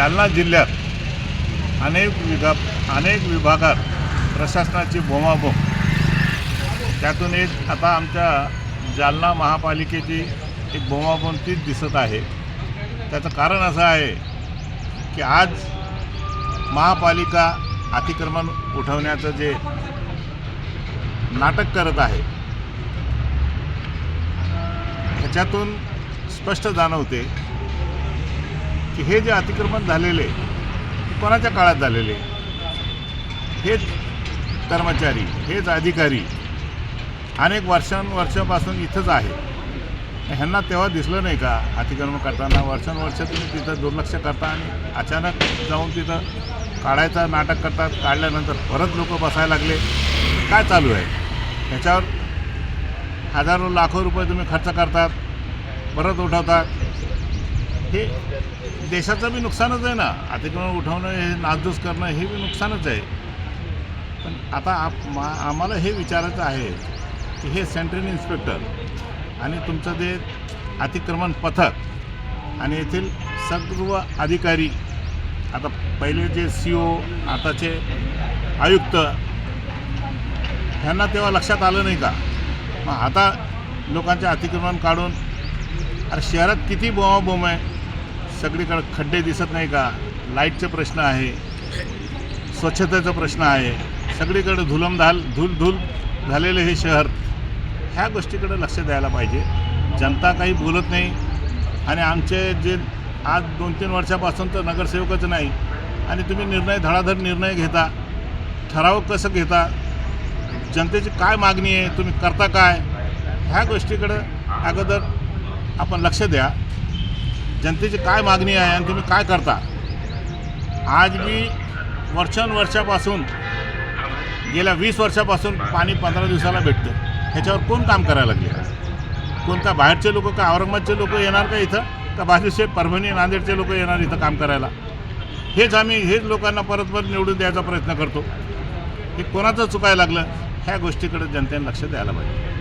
जालना जिल्ह्यात अनेक विभाग अनेक विभागात प्रशासनाची बोमाबोम. त्यातून एक आता आमच्या जालना महापालिकेची एक बोमाबोम तीच दिसत आहे. त्याचं कारण असं आहे की आज महापालिका अतिक्रमण उठवण्याचं जे नाटक करत आहे ह्याच्यातून स्पष्ट जाणवते की हे जे अतिक्रमण झालेले कोणाच्या काळात झालेले हेच कर्मचारी हेच अधिकारी अनेक वर्षानुवर्षापासून इथंच आहे ह्यांना तेव्हा दिसलं नाही का अतिक्रमण करताना? वर्षानुवर्ष तुम्ही तिथं दुर्लक्ष करता आणि अचानक जाऊन तिथं काढायचं नाटक करतात काढल्यानंतर परत लोक बसायला लागले. काय चालू आहे? ह्याच्यावर हजारो लाखो रुपये तुम्ही खर्च करतात परत उठवतात. हे देशाचं बी नुकसानच आहे ना. अतिक्रमण उठवणं हे नासधूस करणं हे बी नुकसानच आहे. पण आता आप मा आम्हाला हे विचारायचं आहे की हे सेंट्रल इन्स्पेक्टर आणि तुमचं जे अतिक्रमण पथक आणि येथील सर्व अधिकारी आता पहिले जे सी ओ आताचे आयुक्त ह्यांना तेव्हा लक्षात आलं नाही का? मग आता लोकांचे अतिक्रमण काढून अरे शहरात किती बोमाबोम आहे? सगळीकडे खड्डे दिसत नाही का? लाईटचे प्रश्न आहे. स्वच्छतेचा प्रश्न आहे. सगळीकडे धुलमधाल धूल धूल झालेलं हे शहर. ह्या गोष्टीकडे लक्ष द्यायला पाहिजे. जनता काही बोलत नाही. आणि आमचे जे आज दोन तीन वर्षापासून तर नगरसेवकच नाही. आणि तुम्ही निर्णय धडाधड निर्णय घेता. ठराव कसं घेता? जनतेची काय मागणी आहे? तुम्ही करता काय? ह्या गोष्टीकडं अगोदर आपण लक्ष द्या. जनतेची काय मागणी आहे आणि तुम्ही काय करता? आज मी वर्षानुवर्षापासून गेल्या वीस वर्षापासून पाणी पंधरा दिवसाला भेटतं. ह्याच्यावर कोण काम करायला लागले? कोणता बाहेरचे लोक का औरंगाबादचे लोक येणार का इथं? का बाजूचे परभणी नांदेडचे लोक येणार इथं काम करायला? हेच आम्ही हेच लोकांना परत परत निवडून द्यायचा प्रयत्न करतो. हे कोणाचं चुकायला लागलं? ह्या गोष्टीकडे जनतेने लक्ष द्यायला पाहिजे.